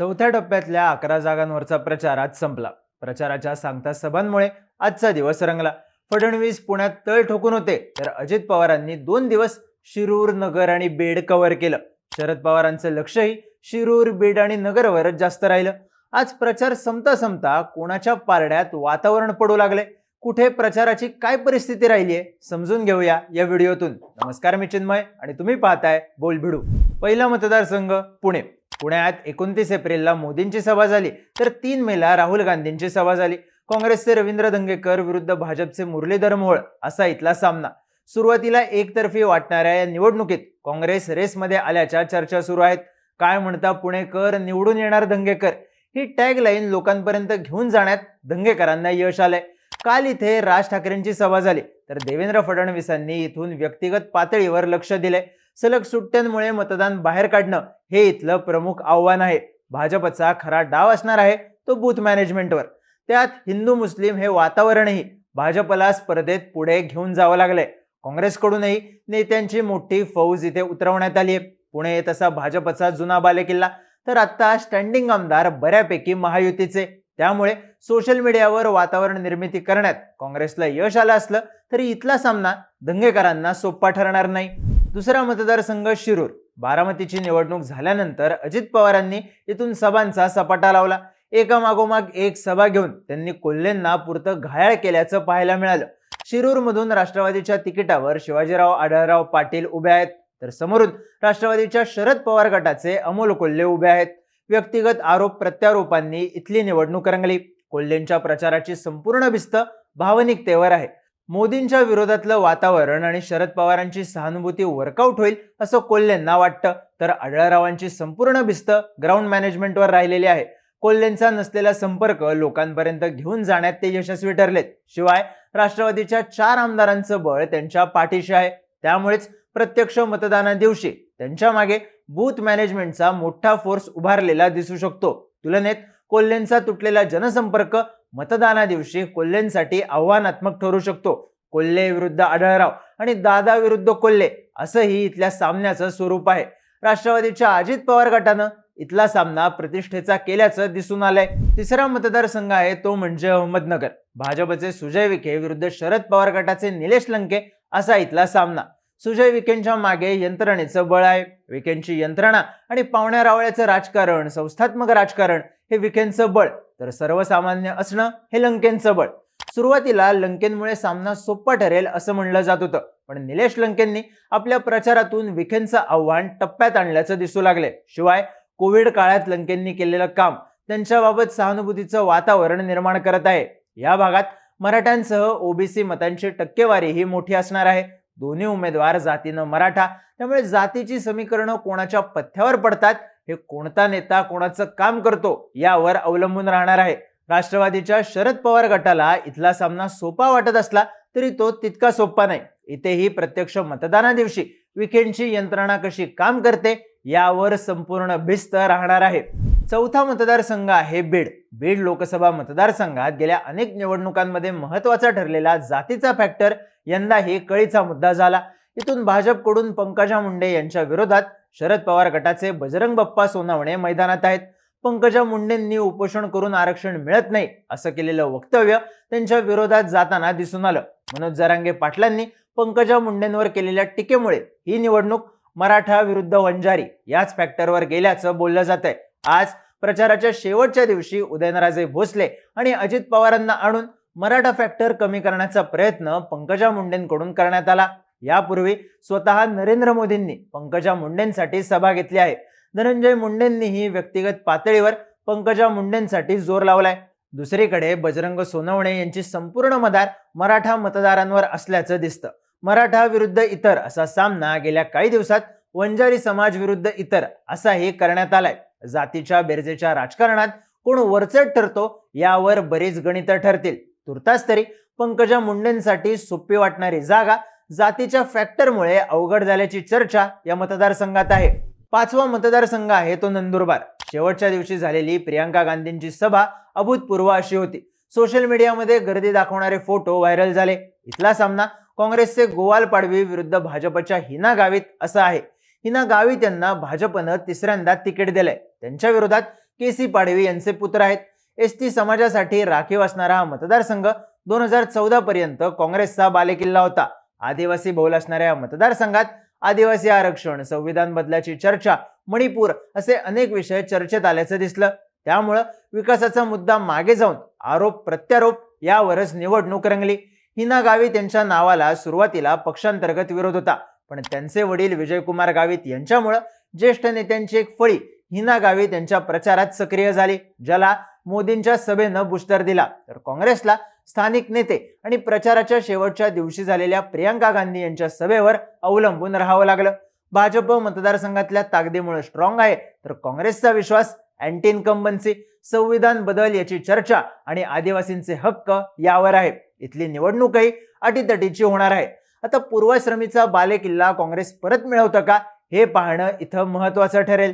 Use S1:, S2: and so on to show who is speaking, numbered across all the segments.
S1: चौथ्या टप्प्यातल्या अकरा जागांवरचा प्रचार आज संपला. प्रचाराच्या सांगता सभांमुळे आजचा दिवस रंगला. फडणवीस पुण्यात तळ ठोकून होते तर अजित पवारांनी दोन दिवस शिरूर नगर आणि बीड कव्हर केलं. शरद पवारांचं लक्षही शिरूर बीड आणि नगरवरच जास्त राहिलं. आज प्रचार संपता संपता कोणाच्या पारड्यात वातावरण पडू लागले? कुठे प्रचाराची काय परिस्थिती राहिली आहे समजून घेऊया या व्हिडिओतून. नमस्कार मी चिन्मय आणि तुम्ही पाहताय बोल भिडू पहिला मतदारसंघ पुणे. पुण्यात एकोणतीस एप्रिलला मोदींची सभा झाली. तर तीन मेला राहुल गांधींची सभा झाली. काँग्रेसचे रवींद्र धंगेकर विरुद्ध भाजपचे मुरलीधर मोहोळ असा इथला सामना. सुरुवातीला एकतर्फी वाटणाऱ्या या निवडणुकीत काँग्रेस रेसमध्ये आल्याच्या चर्चा सुरू आहेत. काय म्हणता पुणेकर? निवडून येणार धंगेकर ही टॅगलाईन लोकांपर्यंत घेऊन जाण्यात धंगेकरांना यश आलंय. काल इथे राज ठाकरेंची सभा झाली. तर देवेंद्र फडणवीसांनी इथून व्यक्तिगत पातळीवर लक्ष दिले सलग सुट्ट्यांमुळे मतदान बाहेर काढणं हे इथलं प्रमुख आव्हान आहे. भाजपचा खरा डाव असणार आहे तो बूथ मॅनेजमेंटवर. त्यात हिंदू मुस्लिम हे वातावरणही भाजपला स्पर्धेत पुढे घेऊन जावं लागलंय. काँग्रेसकडूनही नेत्यांची मोठी फौज इथे उतरवण्यात आली आहे पुणे तसा भाजपचा जुना बालेकिल्ला तर आत्ता स्टँडिंग आमदार बऱ्यापैकी महायुतीचे. त्यामुळे सोशल मीडियावर वातावरण निर्मिती करण्यात काँग्रेसला यश आलं असलं तरी इथला सामना दंगेकरांना सोपा ठरणार नाही. दुसरा मतदारसंघ शिरूर. बारामतीची निवडणूक झाल्यानंतर अजित पवारांनी इथून सभांचा सपाटा लावला. एका मागोमाग एक सभा घेऊन त्यांनी कोल्हेंना पुरतं घायाळ केल्याचं पाहायला मिळालं. शिरूरमधून राष्ट्रवादीच्या तिकिटावर शिवाजीराव आढळराव पाटील उभे आहेत. तर समोरून राष्ट्रवादीच्या शरद पवार गटाचे अमोल कोल्हे उभे आहेत. व्यक्तिगत आरोप प्रत्यारोपांनी इथली निवडणूक रंगली. कोल्हेंच्या प्रचाराची संपूर्ण भिस्त भावनिकतेवर आहे. मोदींच्या विरोधातलं वातावरण आणि शरद पवारांची सहानुभूती वर्कआउट होईल असं कोल्हेंना वाटतं. तर आढळरावांची संपूर्ण भिस्त ग्राउंड मॅनेजमेंटवर राहिलेली आहे. कोल्हेंचा नसलेला संपर्क लोकांपर्यंत घेऊन जाण्यात ते यशस्वी ठरलेत. शिवाय राष्ट्रवादीच्या चार आमदारांचं बळ त्यांच्या पाठीशी आहे. त्यामुळेच प्रत्यक्ष मतदाना दिवशी त्यांच्या मागे बूथ मॅनेजमेंटचा मोठा फोर्स उभारलेला दिसू शकतो. तुलनेत कोल्हेंचा तुटलेला जनसंपर्क मतदाना दिवशी कोल्हेंसाठी आव्हानात्मक ठरू शकतो. कोल्हे विरुद्ध आढळराव आणि दादा विरुद्ध कोल्हे असंही इथल्या सामन्याचं स्वरूप आहे. राष्ट्रवादीच्या अजित पवार गटानं इथला सामना प्रतिष्ठेचा केल्याचं दिसून आलंय. तिसरा मतदारसंघ आहे तो म्हणजे अहमदनगर. भाजपचे सुजय विखे विरुद्ध शरद पवार गटाचे निलेश लंके असा इथला सामना. सुजय विखेंच्या मागे यंत्रणेचं बळ आहे. विखेंची यंत्रणा आणि पावण्या रावळ्याचं राजकारण संस्थात्मक राजकारण हे विखेंचं बळ. तर सर्वसामान्य असणं हे लंकेंचं बळ. सुरुवातीला लंकेंमुळे सामना सोपा ठरेल असं म्हणलं जात होतं. पण निलेश लंकेंनी आपल्या प्रचारातून विखेंचं आव्हान टप्प्यात आणल्याचं दिसू लागले. शिवाय कोविड काळात लंकेंनी केलेलं काम त्यांच्याबाबत सहानुभूतीचं वातावरण निर्माण करत आहे. या भागात मराठ्यांसह ओबीसी मतांची टक्केवारी ही मोठी असणार आहे. दोन्ही उमेदवार जातीनं मराठा त्यामुळे जातीची समीकरणं कोणाच्या पथ्यावर पडतात हे कोणता नेता कोणाचं काम करतो यावर अवलंबून राहणार आहे. राष्ट्रवादीच्या शरद पवार गटाला इथला सामना सोपा वाटत असला तरी तो तितका सोपा नाही. इथेही प्रत्यक्ष मतदाना दिवशी विखेंची यंत्रणा कशी काम करते यावर संपूर्ण भिस्त राहणार आहे. चौथा मतदारसंघ आहे बीड. बीड लोकसभा मतदारसंघात गेल्या अनेक निवडणुकांमध्ये महत्त्वाचा ठरलेला जातीचा फॅक्टर यंदाही कळीचा मुद्दा झाला. इथून भाजपकडून पंकजा मुंडे यांच्या विरोधात शरद पवार गटाचे बजरंग बाप्पा सोनावणे मैदानात आहेत. पंकजा मुंडेंनी उपोषण करून आरक्षण मिळत नाही असं केलेलं वक्तव्य त्यांच्या विरोधात जाताना दिसून आलं. मनोज जरांगे पाटलांनी पंकजा मुंडेंवर केलेल्या टीकेमुळे ही निवडणूक मराठा विरुद्ध वंजारी याच फॅक्टरवर गेल्याचं बोललं जात आहे आज प्रचाराच्या शेवटच्या दिवशी उदयनराजे भोसले आणि अजित पवारांना आणून मराठा फॅक्टर कमी करण्याचा प्रयत्न पंकजा मुंडेंकडून करण्यात आला. यापूर्वी स्वतः नरेंद्र मोदींनी पंकजा मुंडेंसाठी सभा घेतली आहे. धनंजय मुंडेंनीही व्यक्तिगत पातळीवर पंकजा मुंडेंसाठी जोर लावलाय. दुसरीकडे बजरंग सोनवणे यांची संपूर्ण मदार मराठा मतदारांवर असल्याचं दिसतं. मराठा विरुद्ध इतर असा सामना गेल्या काही दिवसात वंजारी समाज विरुद्ध इतर असाही करण्यात आलाय. जातीच्या बेरजेच्या राजकारणात कोण वरचढ ठरतो यावर बरीच गणितं ठरतील. तुर्तास तरी पंकजा मुंडेंसाठी सोपी वाटणारी जागा जातीच्या फॅक्टरमुळे अवघड झाल्याची चर्चा या मतदारसंघात आहे. पाचवा मतदारसंघ आहे तो नंदुरबार. शेवटच्या दिवशी झालेली प्रियांका गांधींची सभा अभूतपूर्व अशी होती. सोशल मीडियामध्ये गर्दी दाखवणारे फोटो व्हायरल झाले. इथला सामना काँग्रेसचे गोवाल पाडवी विरुद्ध भाजपच्या हिना गावित असा आहे. हिना गावित यांना भाजपनं तिसऱ्यांदा तिकीट दिलंय. त्यांच्या विरोधात के सी पाडवी यांचे पुत्र आहेत. एस टी समाजासाठी राखीव असणारा हा मतदारसंघ दोन हजार चौदा पर्यंत काँग्रेसचा बालेकिल्ला होता. आदिवासी बहुल असणाऱ्या या मतदारसंघात आदिवासी आरक्षण संविधान बदलाची चर्चा मणिपूर असे अनेक विषय चर्चेत आल्याचं दिसलं. त्यामुळं विकासाचा मुद्दा मागे जाऊन आरोप प्रत्यारोप यावरच निवडणूक रंगली. हिना गावित यांच्या नावाला सुरुवातीला पक्षांतर्गत विरोध होता. पण त्यांचे वडील विजयकुमार गावित यांच्यामुळं ज्येष्ठ नेत्यांची एक फळी हिना गावित यांच्या प्रचारात सक्रिय झाली ज्याला मोदींच्या सभेनं बुस्टर दिला. तर काँग्रेसला स्थानिक नेते आणि प्रचाराच्या शेवटच्या दिवशी झालेल्या प्रियंका गांधी यांच्या सभेवर अवलंबून राहावं लागलं. भाजप मतदारसंघातल्या ताकदीमुळे स्ट्रॉंग आहे तर काँग्रेसचा विश्वास अँटी इन्कम्बन्सी संविधान बदल याची चर्चा आणि आदिवासींचे हक्क यावर आहे. इथली निवडणूकही अटीतटीची होणार आहे. आता पूर्वाश्रमीचा बालेकिल्ला काँग्रेस परत मिळवतं का हे पाहणं इथं महत्वाचं ठरेल.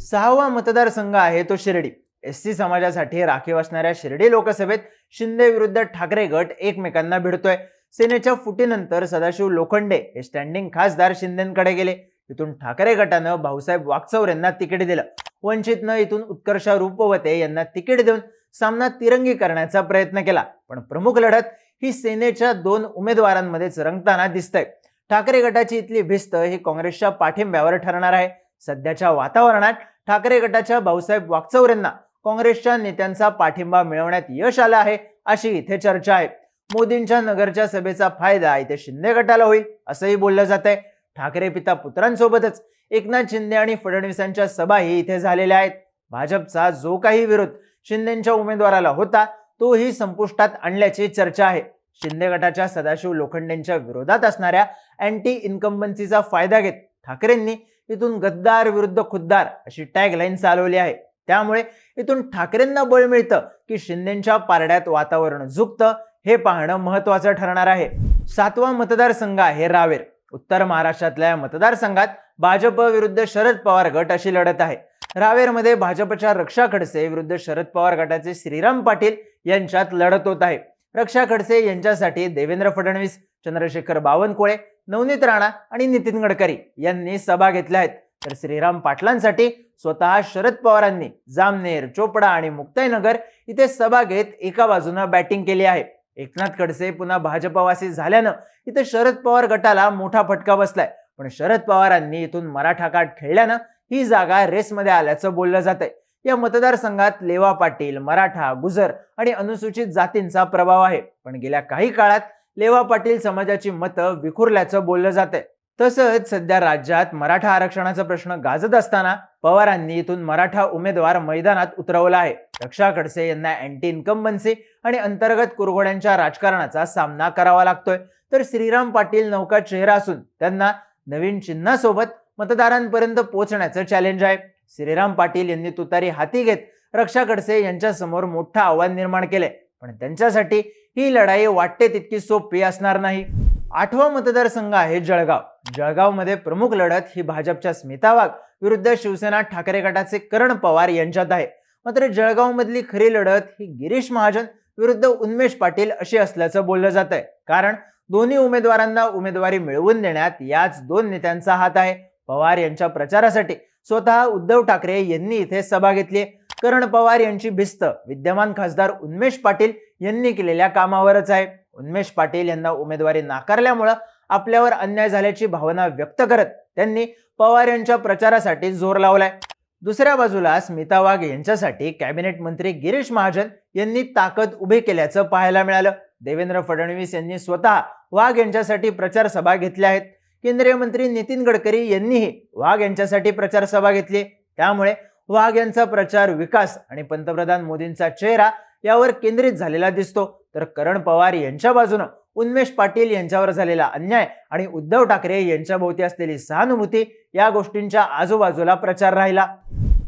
S1: सहावा मतदारसंघ आहे तो शिर्डी. एस सी समाजासाठी राखीव असणाऱ्या शिर्डी लोकसभेत शिंदे विरुद्ध ठाकरे गट एकमेकांना भिडतोय. सेनेच्या फुटीनंतर सदाशिव लोखंडे हे स्टँडिंग खासदार शिंदेकडे गेले. इथून ठाकरे गटानं भाऊसाहेब वागचौर यांना तिकीट दिलं. वंचितनं इथून उत्कर्षा रूपवते यांना तिकीट देऊन सामना तिरंगी करण्याचा प्रयत्न केला. पण प्रमुख लढत ही सेनेच्या दोन उमेदवारांमध्येच रंगताना दिसतंय. ठाकरे गटाची इथली भिस्त ही काँग्रेसच्या पाठिंब्यावर ठरणार आहे. सध्याच्या वातावरणात ठाकरे गटाच्या भाऊसाहेब वागचौर यांना काँग्रेसच्या नेत्यांचा पाठिंबा मिळवण्यात यश आलं आहे अशी इथे चर्चा आहे. मोदींच्या नगरच्या सभेचा फायदा इथे शिंदे गटाला होईल असंही बोललं जात आहे ठाकरे पिता पुत्रांसोबतच एकनाथ शिंदे आणि फडणवीसांच्या सभाही इथे झालेल्या आहेत. भाजपचा जो काही विरोध शिंदेच्या उमेदवाराला होता तोही संपुष्टात आणल्याची चर्चा आहे. शिंदे गटाच्या सदाशिव लोखंडेंच्या विरोधात असणाऱ्या अँटी इन्कम्बन्सीचा फायदा घेत ठाकरेंनी इथून गद्दार विरुद्ध खुद्दार अशी टॅगलाईन चालवली आहे. त्यामुळे इथून ठाकरेंना बळ मिळतं की शिंदेच्या पारड्यात वातावरण झुकतं हे पाहणं महत्वाचं ठरणार आहे. सातवा मतदारसंघ आहे रावेर. उत्तर महाराष्ट्रातल्या या मतदारसंघात भाजप विरुद्ध शरद पवार गट अशी लढत आहे. रावेरमध्ये भाजपच्या रक्षा खडसे विरुद्ध शरद पवार गटाचे श्रीराम पाटील यांच्यात लढत होत आहे. रक्षा खडसे यांच्यासाठी देवेंद्र फडणवीस चंद्रशेखर बावनकुळे नवनीत राणा आणि नितीन गडकरी यांनी सभा घेतल्या आहेत. तर श्रीराम पाटलांसाठी स्वतः शरद पवारांनी जामनेर चोपडा आणि मुक्ताईनगर इथे सभा घेत एका बाजूनं बॅटिंग केली आहे. एकनाथ खडसे पुन्हा भाजपवासी झाल्यानं इथे शरद पवार गटाला मोठा फटका बसलाय. पण शरद पवारांनी इथून मराठा काठ खेळल्यानं ही जागा रेसमध्ये आल्याचं बोललं जात आहे या मतदारसंघात लेवा पाटील मराठा गुजर आणि अनुसूचित जातींचा प्रभाव आहे. पण गेल्या काही काळात लेवा पाटील समाजाची मतं विखुरल्याचं बोललं जात आहे तसंच सध्या राज्यात मराठा आरक्षणाचा प्रश्न गाजत असताना पवारांनी इथून मराठा उमेदवार मैदानात उतरवला आहे. रक्षा खडसे यांना अँटी इन्कम्बन्सी आणि अंतर्गत कुरघोड्यांच्या राजकारणाचा सामना करावा लागतोय. तर श्रीराम पाटील नौका चेहरा असून त्यांना नवीन चिन्हासोबत मतदारांपर्यंत पोहोचण्याचं चॅलेंज आहे. श्रीराम पाटील यांनी तुतारी हाती घेत रक्षा खडसे यांच्या समोर मोठं आव्हान निर्माण केलंय. पण त्यांच्यासाठी ही लढाई वाटते तितकी सोपी असणार नाही. आठवा मतदारसंघ आहे जळगाव. जळगावमध्ये प्रमुख लढत ही भाजपच्या स्मिता वाघ विरुद्ध शिवसेना ठाकरे गटाचे करण पवार यांच्यात आहे. मात्र जळगावमधली खरी लढत ही गिरीश महाजन विरुद्ध उन्मेष पाटील अशी असल्याचं बोललं जात आहे. कारण दोन्ही उमेदवारांना उमेदवारी मिळवून देण्यात याच दोन नेत्यांचा हात आहे. पवार यांच्या प्रचारासाठी स्वतः उद्धव ठाकरे यांनी इथे सभा घेतली करण पवार यांची भिस्त विद्यमान खासदार उन्मेष पाटील यांनी केलेल्या कामावरच आहे. उन्मेष पाटील यांना उमेदवारी नाकारल्यामुळं आपल्यावर अन्याय झाल्याची भावना व्यक्त करत त्यांनी पवार यांच्या प्रचारासाठी जोर लावलाय. दुसऱ्या बाजूला स्मिता वाघ यांच्यासाठी कॅबिनेट मंत्री गिरीश महाजन यांनी ताकद उभी केल्याचं पाहायला मिळालं. देवेंद्र फडणवीस यांनी स्वतः वाघ यांच्यासाठी प्रचार सभा घेतल्या आहेत. केंद्रीय मंत्री नितीन गडकरी यांनीही वाघ यांच्यासाठी प्रचार सभा घेतली त्यामुळे वाघ यांचा प्रचार विकास आणि पंतप्रधान मोदींचा चेहरा यावर केंद्रित झालेला दिसतो. तर करण पवार यांच्या बाजूनं उन्मेष पाटील यांच्यावर झालेला अन्याय आणि उद्धव ठाकरे यांच्याभोवती असलेली सहानुभूती या गोष्टींच्या आजूबाजूला प्रचार राहिला.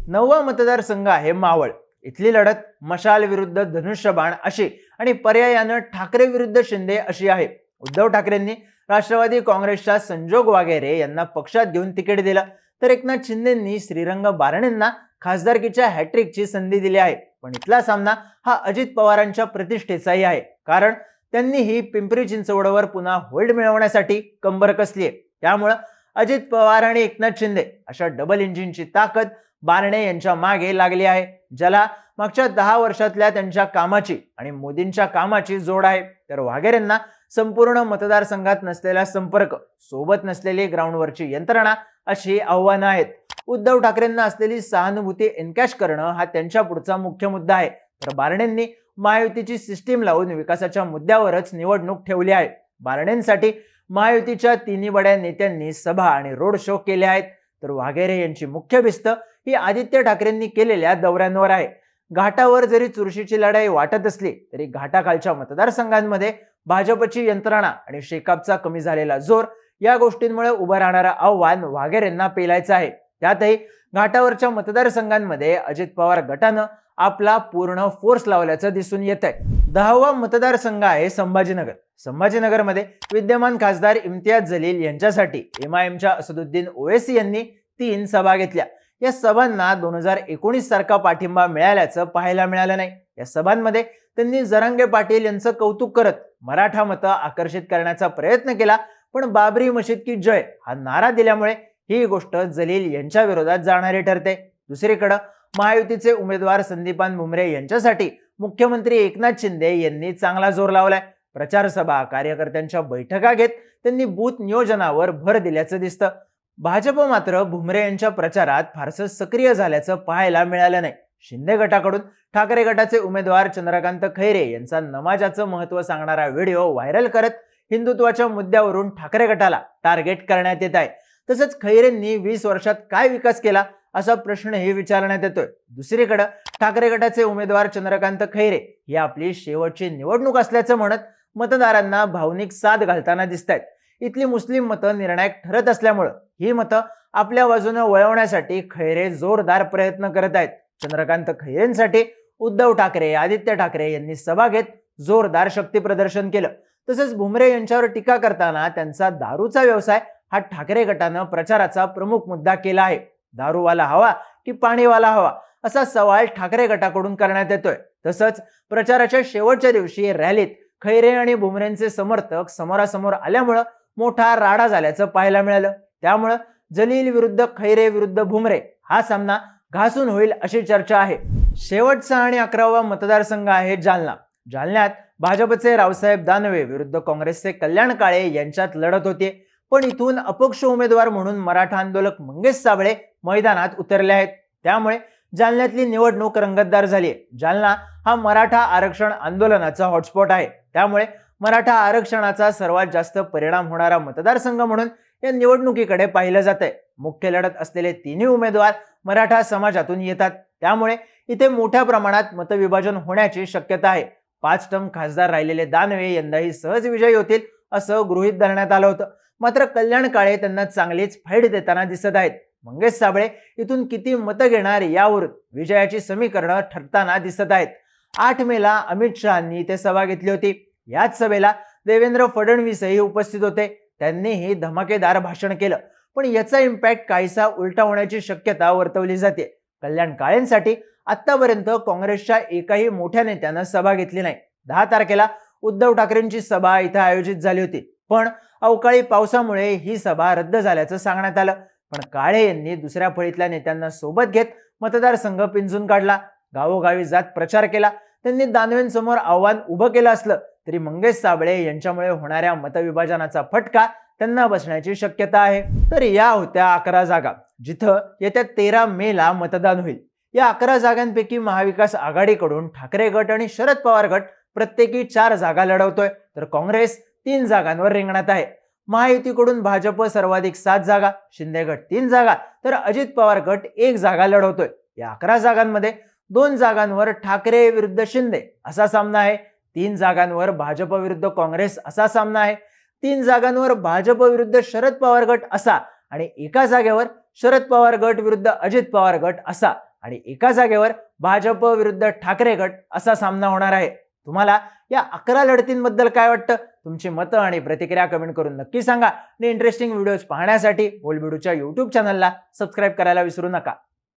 S1: नववा मतदारसंघ आहे मावळ. इथली लढत मशाल विरुद्ध धनुष्यबाण अशी आणि पर्यायानं ठाकरे विरुद्ध शिंदे अशी आहे. उद्धव ठाकरेंनी राष्ट्रवादी काँग्रेसच्या संजोग वागेरे यांना पक्षात घेऊन तिकीट दिलं. तर एकनाथ शिंदेंनी श्रीरंग बारणेंना खासदारकीच्या हॅट्रिकची संधी दिली आहे. पण इथला सामना हा अजित पवारांच्या प्रतिष्ठेचाही आहे. कारण त्यांनी ही पिंपरी चिंचवडवर पुन्हा होल्ड मिळवण्यासाठी कंबर कसली आहे. त्यामुळं अजित पवार आणि एकनाथ शिंदे अशा डबल इंजिनची ताकद बारणे यांच्या मागे लागली आहे. ज्याला मागच्या दहा वर्षातल्या त्यांच्या कामाची आणि मोदींच्या कामाची जोड आहे. तर वाघेरेंना संपूर्ण मतदारसंघात नसलेला संपर्क सोबत नसलेली ग्राउंडवरची यंत्रणा अशी आव्हानं आहेत. उद्धव ठाकरेंना असलेली सहानुभूती एनकॅश करणं हा त्यांच्या पुढचा मुख्य मुद्दा आहे. तर बारणेंनी महायुतीची सिस्टीम लावून विकासाच्या मुद्द्यावरच निवडणूक ठेवली आहे. बारणेंसाठी महायुतीच्या तिन्ही बड्या नेत्यांनी सभा आणि रोड शो केले आहेत. तर वाघेरे यांची मुख्य भिस्त ही आदित्य ठाकरेंनी केलेल्या दौऱ्यांवर आहे. घाटावर जरी चुरशीची लढाई वाटत असली तरी घाटाखालच्या मतदारसंघांमध्ये भाजपची यंत्रणा आणि शेकापचा कमी झालेला जोर या गोष्टींमुळे उभं राहणारं आव्हान वाघेरेंना पेलायचं आहे. त्यातही घाटावरच्या मतदारसंघांमध्ये अजित पवार गटानं आपला पूर्ण फोर्स लावल्याचं दिसून येत आहे दहावा मतदारसंघ आहे संभाजीनगर. संभाजीनगरमध्ये विद्यमान खासदार इम्तियाज जलील यांच्यासाठी एम आय एमच्या असदुद्दीन ओवेसी यांनी तीन सभा घेतल्या. या सभांना दोन हजार एकोणीस सारखा पाठिंबा मिळाल्याचं पाहायला मिळालं नाही. या सभांमध्ये त्यांनी जरांगे पाटील यांचं कौतुक करत मराठा मतं आकर्षित करण्याचा प्रयत्न केला पण बाबरी मशीद की जय हा नारा दिल्यामुळे ही गोष्ट जलील यांच्या विरोधात जाणारी ठरते. दुसरीकडं महायुतीचे उमेदवार संदीपान भुमरे यांच्यासाठी मुख्यमंत्री एकनाथ शिंदे यांनी चांगला जोर लावलाय. प्रचार सभा कार्यकर्त्यांच्या बैठका घेत त्यांनी बूथ नियोजनावर भर दिल्याचं दिसतं. भाजप मात्र भुमरे यांच्या प्रचारात फारसं सक्रिय झाल्याचं पाहायला मिळालं नाही. शिंदे गटाकडून ठाकरे गटाचे उमेदवार चंद्रकांत खैरे यांचा नमाजाचं महत्त्व सांगणारा व्हिडिओ व्हायरल करत हिंदुत्वाच्या मुद्द्यावरून ठाकरे गटाला टार्गेट करण्यात येत आहे. तसंच खैरेंनी वीस वर्षात काय विकास केला असा प्रश्नही विचारण्यात येतोय. दुसरीकडे ठाकरे गटाचे उमेदवार चंद्रकांत खैरे ही आपली शेवटची निवडणूक असल्याचं म्हणत मतदारांना भावनिक साथ घालताना दिसत आहेत इथली मुस्लिम मतं निर्णायक ठरत असल्यामुळं ही मतं आपल्या बाजूनं वळवण्यासाठी खैरे जोरदार प्रयत्न करत आहेत. चंद्रकांत खैरेंसाठी उद्धव ठाकरे आदित्य ठाकरे यांनी सभा घेत जोरदार शक्ती प्रदर्शन केलं. तसंच भुमरे यांच्यावर टीका करताना त्यांचा दारूचा व्यवसाय हा ठाकरे गटानं प्रचाराचा प्रमुख मुद्दा केला आहे. दारूवाला हवा की पाणीवाला हवा असा सवाल ठाकरे गटाकडून करण्यात येतोय. तसंच प्रचाराच्या शेवटच्या दिवशी रॅलीत खैरे आणि भुमरेंचे समर्थक समोरासमोर आल्यामुळं मोठा राडा झाल्याचं पाहायला मिळालं. त्यामुळं जलील विरुद्ध खैरे विरुद्ध भुमरे हा सामना घासून होईल अशी चर्चा आहे. शेवटचा आणि अकरावा मतदारसंघ आहे जालना. जालन्यात भाजपचे रावसाहेब दानवे विरुद्ध काँग्रेसचे कल्याण काळे यांच्यात लढत होते पण इथून अपक्ष उमेदवार म्हणून मराठा आंदोलक मंगेश साबळे मैदानात उतरले आहेत. त्यामुळे जालन्यातली निवडणूक रंगतदार झाली आहे. जालना हा मराठा आरक्षण आंदोलनाचा हॉटस्पॉट आहे. त्यामुळे मराठा आरक्षणाचा सर्वात जास्त परिणाम होणारा मतदारसंघ म्हणून या निवडणुकीकडे पाहिलं जात आहे मुख्य लढत असलेले तिन्ही उमेदवार मराठा समाजातून येतात. त्यामुळे इथे मोठ्या प्रमाणात मतविभाजन होण्याची शक्यता आहे. पाच टर्म खासदार राहिलेले दानवे यंदाही सहज विजयी होतील असं गृहीत धरण्यात आलं होतं. मात्र कल्याण काळे त्यांना चांगलीच फाईट देताना दिसत आहेत. मंगेश साबळे इथून किती मतं घेणार यावर विजयाची समीकरणं ठरताना दिसत आहेत. आठ मेला अमित शहानी इथे सभा घेतली होती. याच सभेला देवेंद्र फडणवीसही उपस्थित होते. त्यांनीही धमाकेदार भाषण केलं. पण याचा इम्पॅक्ट काहीसा उलटा होण्याची शक्यता वर्तवली जाते. कल्याण काळेंसाठी आतापर्यंत काँग्रेसच्या एकाही मोठ्या नेत्यानं सभा घेतली नाही. दहा तारखेला उद्धव ठाकरेंची सभा इथं आयोजित झाली होती. पण अवकाळी पावसामुळे ही सभा रद्द झाल्याचं सांगण्यात आलं. पण काळे यांनी दुसऱ्या फळीतल्या नेत्यांना सोबत घेत मतदारसंघ पिंजून काढला. गावोगावी जात प्रचार केला. त्यांनी दानवेंसमोर आव्हान उभं केलं असलं तरी मंगेश साबळे यांच्यामुळे होणाऱ्या मतविभाजनाचा फटका त्यांना बसण्याची शक्यता आहे. तर या होत्या अकरा जागा जिथं येत्या तेरा मे ला मतदान होईल. या अकरा जागांपैकी महाविकास आघाडीकडून ठाकरे गट आणि शरद पवार गट प्रत्येकी चार जागा लढवतोय. तर काँग्रेस तीन जागांवर रिंगणात आहे. महायुतीकडून भाजप सर्वाधिक सात जागा शिंदे गट तीन जागा तर अजित पवार गट एक जागा लढवतोय. या अकरा जागांमध्ये दोन जागांवर ठाकरे विरुद्ध शिंदे असा सामना आहे. तीन जागांवर भाजप विरुद्ध काँग्रेस असा सामना आहे. तीन जागांवर भाजप विरुद्ध शरद पवार गट असा आणि एका जागेवर शरद पवार गट विरुद्ध अजित पवार गट असा आणि एका जागेवर भाजप विरुद्ध ठाकरे गट असा सामना होणार आहे. तुम्हाला या अकरा लढतींबद्दल काय वाटतं? तुमची मतं आणि प्रतिक्रिया कमेंट करून नक्की सांगा. आणि इंटरेस्टिंग व्हिडिओज पाहण्यासाठी ओल्ड व्हिडिओच्या युट्यूब चॅनलला सबस्क्राईब करायला विसरू नका.